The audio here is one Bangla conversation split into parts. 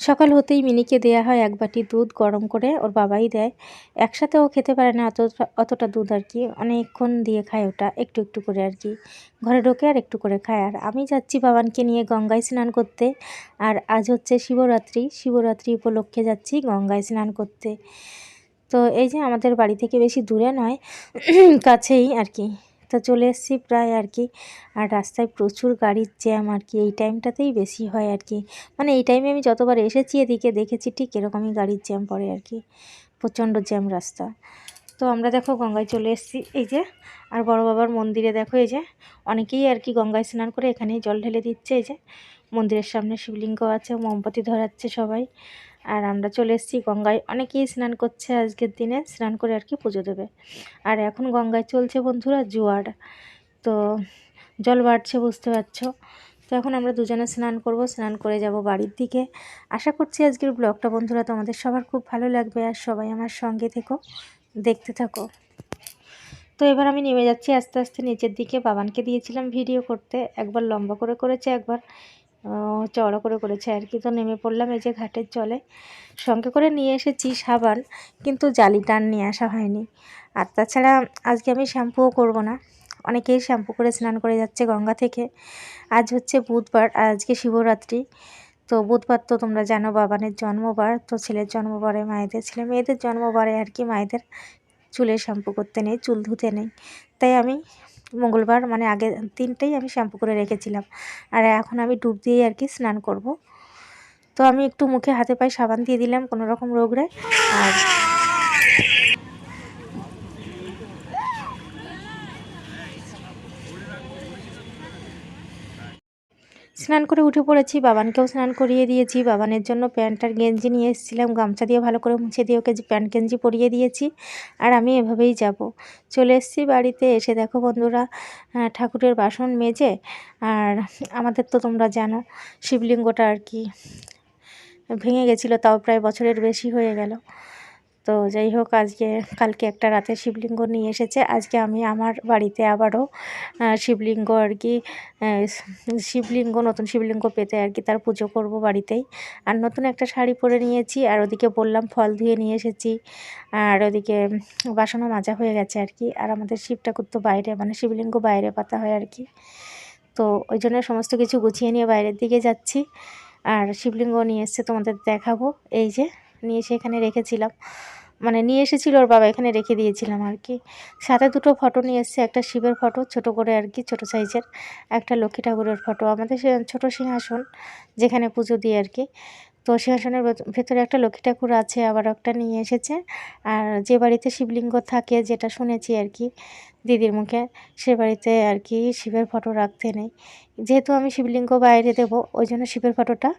সকাল হতেই মিনিকে দেয়া হয় এক বাটি দুধ গরম করে, ওর বাবাই দেয়। একসাথে ও খেতে পারে না অতটা অতটা দুধ আর কি। অনেকক্ষণ দিয়ে খায় ওটা, একটু একটু করে আর কি। ঘরে ঢোকে আর একটু করে খায়। আর আমি যাচ্ছি বাবানকে নিয়ে গঙ্গায় স্নান করতে। আর আজ হচ্ছে শিবরাত্রি। শিবরাত্রি উপলক্ষে যাচ্ছি গঙ্গায় স্নান করতে। তো এই যে আমাদের বাড়ি থেকে বেশি দূরে নয়, কাছেই আর কি। তো চলে এসেছি প্রায় আর কি। আর রাস্তায় প্রচুর গাড়ির জ্যাম আর কি, এই টাইমটাতেই বেশি হয় আর কি। মানে এই টাইমে আমি যতবার এসেছি এদিকে দেখেছি ঠিক এরকমই গাড়ির জ্যাম পড়ে আর কি, প্রচণ্ড জ্যাম রাস্তা। তো আমরা দেখো গঙ্গায় চলে এসেছি, এই যে, আর বড় বাবার মন্দিরে দেখো এই যে, অনেকেই আর কি গঙ্গায় স্নান করে এখানেই জল ঢেলে দিচ্ছে, এই যে, মন্দিরের সামনে শিবলিঙ্গ আছে, মোমবাতি ধরাচ্ছে সবাই। আর আমরা চলে এসেছি গঙ্গায়। অনেকেই স্নান করছে আজকের দিনে, স্নান করে আর কি পুজো দেবে। আর এখন গঙ্গায় চলছে বন্ধুরা জোয়ার। তো জল বাড়ছে, বুঝতে পারছ? তো এখন আমরা দুজনে স্নান করব, স্নান করে যাব বাড়ির দিকে। আশা করছি আজকের ব্লগটা বন্ধুরা তোমাদের সবার খুব ভালো লাগবে আর সবাই আমার সঙ্গে থেকো, দেখতে থাকো। তো এবার আমি নেমে যাচ্ছি আস্তে আস্তে নিচের দিকে। বাবানকে দিয়েছিলাম ভিডিও করতে, একবার লম্বা করে করেছে, একবার চওড়া করে করেছে আর কি। তো নেমে পড়লাম এই যে ঘাটের জলে। সঙ্গে করে নিয়ে এসেছি সাবান, কিন্তু জালি টান নিয়ে আসা হয়নি। আর তাছাড়া আজকে আমি শ্যাম্পুও করব না। অনেকেই শ্যাম্পু করে স্নান করে যাচ্ছে গঙ্গা থেকে। আজ হচ্ছে বুধবার, আজকে শিবরাত্রি। তো বুধবার তো তোমরা জানো বাবানের জন্মবার, তো ছেলের জন্মবারে মায়েদের, ছেলে মেয়েদের জন্মবারে আর কি মায়েদের চুলে শ্যাম্পু করতে নেই, চুল ধুতে নেই। তাই আমি মঙ্গলবার মানে আগে তিনটেই আমি শ্যাম্পু করে রেখেছিলাম। আর এখন আমি ডুব দিয়েই আর কি স্নান করব। তো আমি একটু মুখে হাতে পায়ে সাবান দিয়ে দিলাম কোনো রকম রোগরে আর স্নান করে উঠে পড়েছি, বাবানকেও স্নান করিয়ে দিয়েছি, বাবানের জন্য প্যান্ট আর গেঞ্জি নিয়ে এসেছিলাম, গামছা দিয়ে ভালো করে মুছে দিয়ে ওকে প্যান্ট, গেঞ্জি পরিয়ে দিয়েছি আর আমি এভাবেই যাব। চলে এসেছি বাড়িতে, এসে দেখো বন্ধুরা ঠাকুরের বাসন মেজে আর আমাদের তো তোমরা জানো শিবলিঙ্গটা আর কি ভেঙে গেছিল, তাও প্রায় বছরের বেশি হয়ে গেল। তো যাই হোক, আজকে, কালকে একটা রাতে শিবলিঙ্গ নিয়ে এসেছে। আজকে আমি আমার বাড়িতে আবারও শিবলিঙ্গ আর কি শিবলিঙ্গ, নতুন শিবলিঙ্গ পেতে আর কি তার পুজো করব বাড়িতেই। আর নতুন একটা শাড়ি পরে নিয়েছি, আর ওদিকে বললাম ফল ধুয়ে নিয়ে এসেছি। আর ওদিকে বাসনও মাজা হয়ে গেছে আর কি। আর আমাদের শিব ঠাকুর তো বাইরে মানে শিবলিঙ্গ বাইরে পাতা হয় আর কি। তো ওই জন্য সমস্ত কিছু গুছিয়ে নিয়ে বাইরের দিকে যাচ্ছি। আর শিবলিঙ্গ নিয়ে এসছে তোমাদের দেখাবো। এই যে নিয়ে এসে এখানে রেখেছিলাম। মানে নিয়ে এসেছিল ওর বাবা, এখানে রেখে দিয়েছিলাম আর কি। সাথে দুটো ফটো নিয়ে এসছে, একটা শিবের ফটো ছোট করে আর কি, ছোট সাইজের একটা লক্ষ্মী ঠাকুরের ফটো আমাদের ছোট সিংহাসন যেখানে পুজো দিয়ে আর কি। তো সিংহাসনের ভেতরে একটা লক্ষ্মী ঠাকুর আছে, আবার একটা নিয়ে এসেছে। আর যে বাড়িতে শিবলিঙ্গ থাকে, যেটা শুনেছি আর কি দিদির মুখে, সে বাড়িতে আর কি শিবের ফটো রাখতে নেই। যেহেতু আমি শিবলিঙ্গ বাইরে দেব, ওই জন্য শিবের ফটোটা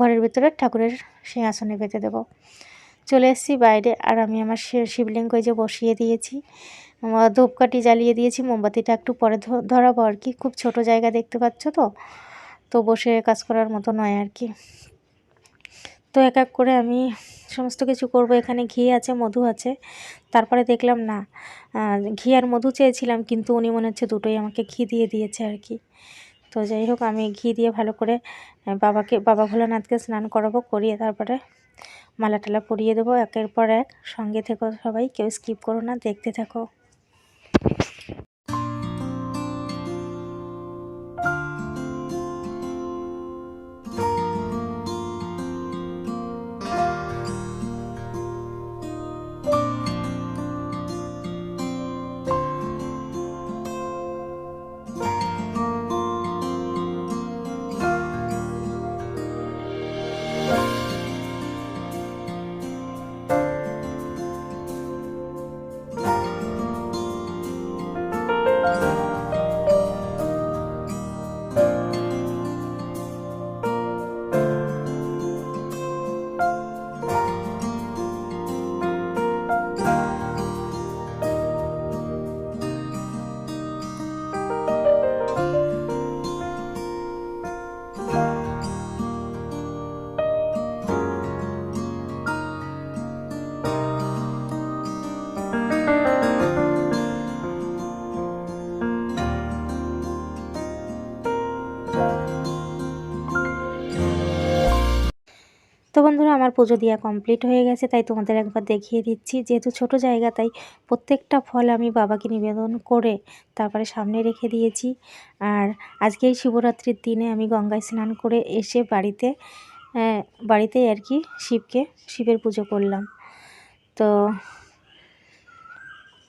ঘরের ভিতরে ঠাকুরের সিংহাসনে পেতে দেবো। চলে এসেছি বাইরে, আর আমি আমার শিবলিঙ্গ যে বসিয়ে দিয়েছি ধূপকাঠি জ্বালিয়ে দিয়েছি, মোমবাতিটা একটু পরে ধরাবো আর কি। খুব ছোট জায়গা দেখতে পাচ্ছ তো? তো বসে কাজ করার মতো নয় আর কি। তো এক এক করে আমি সমস্ত কিছু করব। এখানে ঘি আছে, মধু আছে। তারপরে দেখলাম না ঘি আর মধু চেয়েছিলাম, কিন্তু উনি মনে হচ্ছে দুটোই আমাকে ঘি দিয়ে দিয়েছে আর কি। তো যাই হোক, আমি ঘি দিয়ে ভালো করে বাবাকে, বাবা ভোলানাথকে স্নান করাবো, করিয়ে তারপরে মালা টালা পরিয়ে দেবো। একের পর এক, সঙ্গে থেকো সবাই, কেউ স্কিপ করো না, দেখতে থাকো। পুজো দেওয়া কমপ্লিট হয়ে গেছে তাই তোমাদের একবার দেখিয়ে দিচ্ছি। যেহেতু ছোট জায়গা তাই প্রত্যেকটা ফল আমি বাবাকে নিবেদন করে তারপরে সামনে রেখে দিয়েছি। আর আজকে এই শিবরাত্রির দিনে আমি গঙ্গায় স্নান করে এসে বাড়িতে আহ, বাড়িতে আর কি শিবকে শিবের পুজো করলাম। তো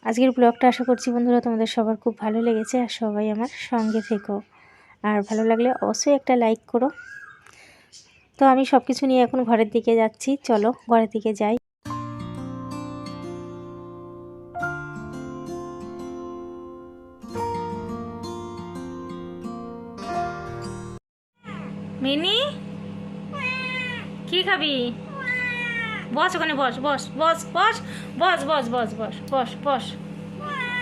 আজকের ব্লগটা আশা করছি বন্ধুরা তোমাদের সবার খুব ভালো লেগেছে আর সবাই আমার সঙ্গে থেকো। আর ভালো লাগলে অবশ্যই একটা লাইক করো। তো আমি সব কিছু নিয়ে এখন ঘরের দিকে যাচ্ছি চলো ঘরের দিকে যাই মিনি কি খাবি বস ওখানে বস বস বস বস বস বস বস বস বস বস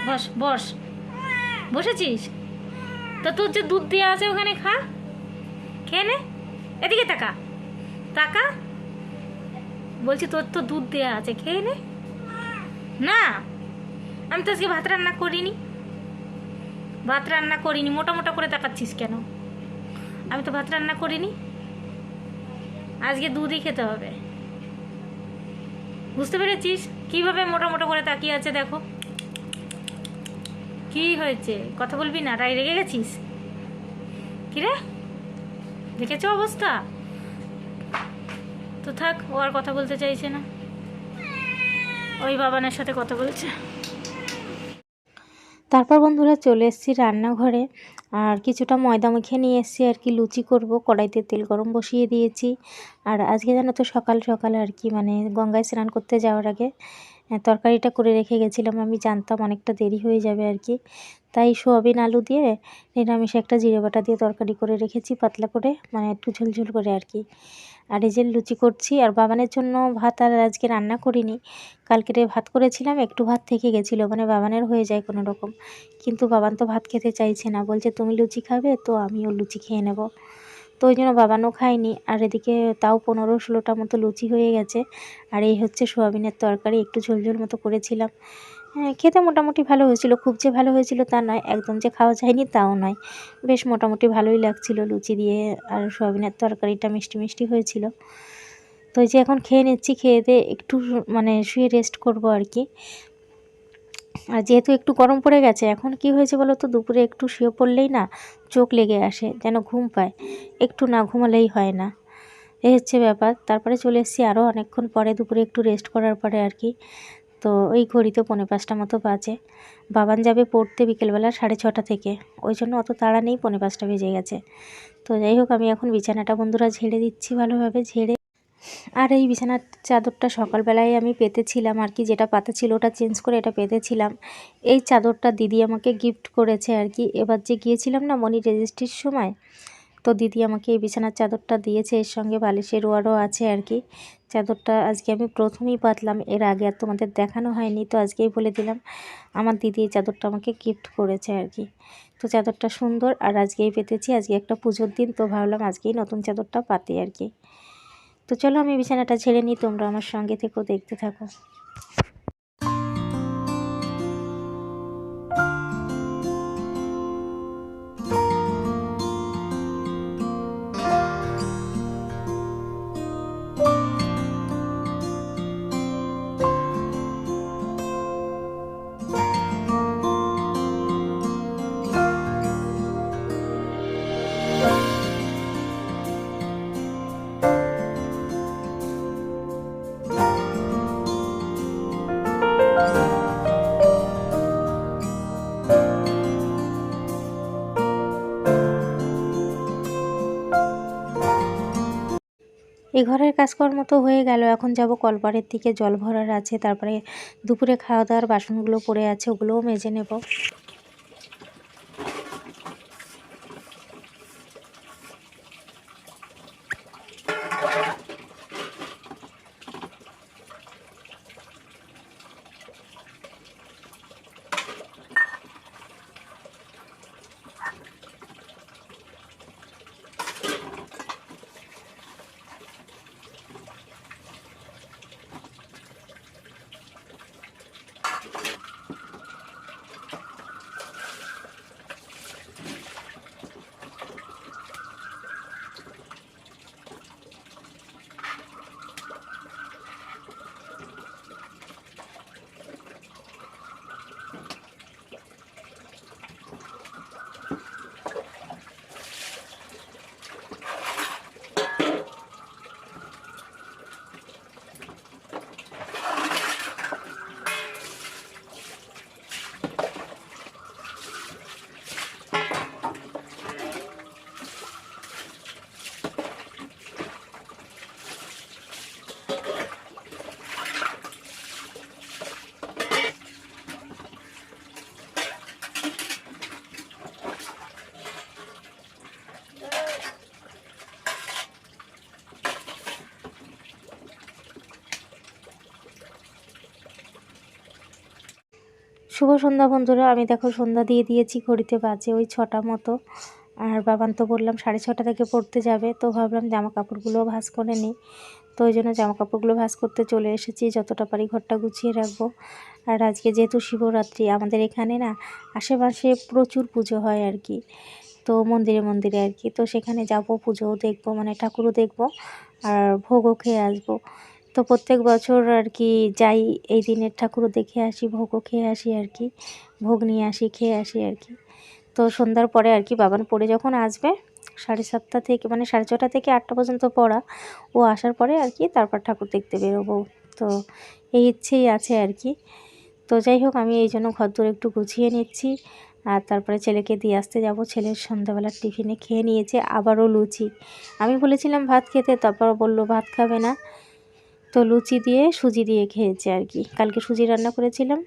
বস বস বসেছিস তো তোর যে দুধ দিয়ে আছে ওখানে খা খেয়ে নে এদিকে তাকা তাকা বলছি, তোর তো দুধ দেওয়া আছে, খেয়ে নে। না, আমি তো আজকে ভাত রান্না করিনি। ভাত রান্না করিনি মোটা মোটা করে তাকাচ্ছিস কেন? আমি তো ভাত রান্না করিনি। আজকে দুধই খেতে হবে। বুঝতে পেরেছিস? কীভাবে মোটা মোটা করে তাকিয়ে আছে দেখো। কি হয়েছে? কথা বলবি না? রাই রেগে গেছিস? কি রে? দেখেছ অবস্থা? তো থাক, ও আর কথা বলতে চাইছে না। ওই বাবানের সাথে কথা বলছে। তারপর বন্ধুরা চলে এসেছি রান্নাঘরে। আর কিছুটা ময়দা মেখে নিয়ে এসেছি, আর কি লুচি করব, কড়াইতে তেল গরম বসিয়ে দিয়েছি। আর আজকে জানো তো সকাল সকাল আর কি মানে গঙ্গায় স্নান করতে যাওয়ার আগে তরকারিটা করে রেখে গেছিলাম, আমি জানতাম অনেকটা দেরি হয়ে যাবে আর কি। তাই সোয়াবিন আলু দিয়ে নিরামিষ একটা জিরে বাটা দিয়ে তরকারি করে রেখেছি, পাতলা করে মানে একটু ঝোলঝোল করে আর কি। আর এই যে লুচি করছি, আর বাবানের জন্য ভাত আর আজকে রান্না করিনি। কালকেরে ভাত করেছিলাম, একটু ভাত থেকে গেছিল মানে বাবানের হয়ে যায় কোনো রকম। কিন্তু বাবান তো ভাত খেতে চাইছে না, বলছে তুমি লুচি খাবে, তো আমিও লুচি খেয়ে নেব। তো ওই জন্য বাবানও খায়নি, আর এদিকে তাও পনেরো ষোলোটা মতো লুচি হয়ে গেছে। আর এই হচ্ছে সোয়াবিনের তরকারি, একটু ঝোলঝোল মতো করেছিলাম। হ্যাঁ খেতে মোটামুটি ভালো হয়েছিল। খুব যে ভালো হয়েছিল তা নয়, একদম যে খাওয়া যায়নি তাও নয়। বেশ মোটামুটি ভালোই লাগছিল লুচি দিয়ে আর সোয়াবিনের তরকারিটা মিষ্টি মিষ্টি হয়েছিল। তো যে এখন খেয়ে নিচ্ছি, খেয়ে দিয়ে একটু মানে শুয়ে রেস্ট করব আর কি। আর যেহেতু একটু গরম পড়ে গেছে, এখন কি হয়েছে বলো তো, দুপুরে একটু শুয়ে পড়লেই না চোখ লেগে আসে, যেন ঘুম পায়। একটু না ঘুমালেই হয় না। এই হচ্ছে ব্যাপার। তারপরে চলে এসেছি আরও অনেকক্ষণ পরে দুপুরে একটু রেস্ট করার পরে আর কি। তো ওই ঘড়িতে পৌনে পাঁচটা মতো বাজে। বাবান যাবে পড়তে বিকেলবেলা সাড়ে ছটা থেকে। ওই জন্য অত তাড়া নেই, পৌনে পাঁচটা বেজে গেছে। তো যাই হোক, আমি এখন বিছানাটা বন্ধুরা ঝেড়ে দিচ্ছি ভালোভাবে, ঝেড়ে। আর এই বিছানার চাদরটা সকালবেলায় আমি পেতেছিলাম আর কি, যেটা পাতা ছিল ওটা চেঞ্জ করে এটা পেতেছিলাম। এই চাদরটা দিদি আমাকে গিফট করেছে আর কি। এবার যে গিয়েছিলাম না মনি রেজিস্ট্রির সময় তো দিদি আমাকে এই বিছানার চাদরটা দিয়েছে, এর সঙ্গে বালিশের ওয়ারও আছে আর কি। চাদরটা আজকে আমি প্রথমেই পাতলাম, এর আগে আর তোমাদের দেখানো হয়নি, তো আজকেই বলে দিলাম, আমার দিদি এই চাদরটা আমাকে গিফট করেছে আর কি। তো চাদরটা সুন্দর, আর আজকেই পেতেছি, আজকে একটা পুজোর দিন, তো ভাবলাম আজকেই নতুন চাদরটা পাতি আর কি। তো চলো আমি বিছানাটা ছেড়ে নিই, তোমরা আমার সঙ্গে থেকেও দেখতে থাকো। এই ঘরের কাজকর্ম তো হয়ে গেল, এখন যাব কলপাড়ের দিকে, জল ভরার আছে, তারপরে দুপুরে খাওয়া দাওয়ার বাসনগুলো পড়ে আছে, ওগুলোও মেজে নেব। শুভ সন্ধ্যা বন্ধুরা, আমি দেখো সন্ধ্যা দিয়ে দিয়েছি ঘড়িতে বাজে ওই ছটা মতো। আর বাবান তো বললাম সাড়ে ছটা থেকে পড়তে যাবে, তো ভাবলাম জামা কাপড়গুলোও ভাঁজ করে নিই। তো ওই জন্য জামা কাপড়গুলো ভাঁজ করতে চলে এসেছি, যতটা পারি ঘরটা গুছিয়ে রাখব। আর আজকে যেহেতু শিবরাত্রি, আমাদের এখানে না আশেপাশে প্রচুর পুজো হয় আর কি। তো মন্দিরে মন্দিরে আর কি, তো সেখানে যাব, পুজোও দেখব মানে ঠাকুরও দেখব, আর ভোগও খেয়ে আসব। তো প্রত্যেক বছর আর কি যাই এই দিনের ঠাকুরও দেখে আসি, ভোগও খেয়ে আসি আর কি, ভোগ নিয়ে আসি, খেয়ে আসি আর কি। তো সন্ধ্যার পরে আর কি বাবান পড়ে যখন আসবে, সাড়ে সাতটা থেকে মানে সাড়ে ছটা থেকে আটটা পর্যন্ত পড়া, ও আসার পরে আর কি তারপর ঠাকুর দেখতে বেরোবো। তো এই ইচ্ছেই আছে আর কি। তো যাই হোক, আমি এই জন্য ঘর দূর একটু গুছিয়ে নিচ্ছি। আর তারপরে ছেলেকে দিয়ে আসতে যাব। ছেলের সন্ধ্যাবেলার টিফিনে খেয়ে নিয়েছে, আবারও লুচি। আমি বলেছিলাম ভাত খেতে, তারপর বলল, ভাত খাবে না। তো লুচি দিয়ে সুজি দিয়ে খেয়েছে আর কি। কালকে সুজি রান্না করেছিলাম।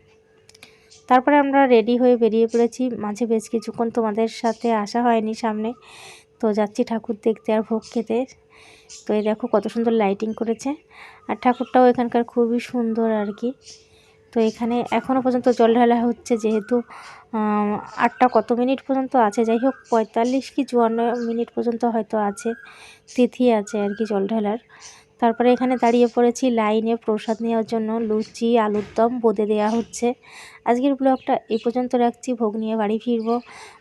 তারপরে আমরা রেডি হয়ে বেরিয়ে পড়েছি। মাঝে বেশ কিছুক্ষণ তোমাদের সাথে আসা হয়নি সামনে। তো যাচ্ছি ঠাকুর দেখতে আর ভোগ খেতে। তো এই দেখো কত সুন্দর লাইটিং করেছে। আর ঠাকুরটাও এখানকার খুবই সুন্দর আর কি। তো এখানে এখনও পর্যন্ত জল ঢালা হচ্ছে যেহেতু আটটা কত মিনিট পর্যন্ত আছে? যাই হোক, পঁয়তাল্লিশ কি চুয়ান্ন মিনিট পর্যন্ত হয়তো আছে। তিথি আছে আর কি জল ঢালার। তারপরে এখানে দাঁড়িয়ে পড়েছি লাইনে প্রসাদ নেওয়ার জন্য। লুচি, আলুর দম, বোঁদে দেওয়া হচ্ছে। আজকের ব্লগটা এই পর্যন্ত রাখছি। ভোগ নিয়ে বাড়ি ফিরবো।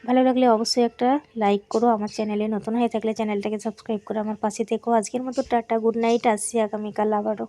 ভালো লাগলে অবশ্যই একটা লাইক করো। আমার চ্যানেলে নতুন হয়ে থাকলে চ্যানেলটাকে সাবস্ক্রাইব করে আমার পাশে থেকো। আজকের মতো টাটা, গুড নাইট। আসছি আগামীকাল আবারও।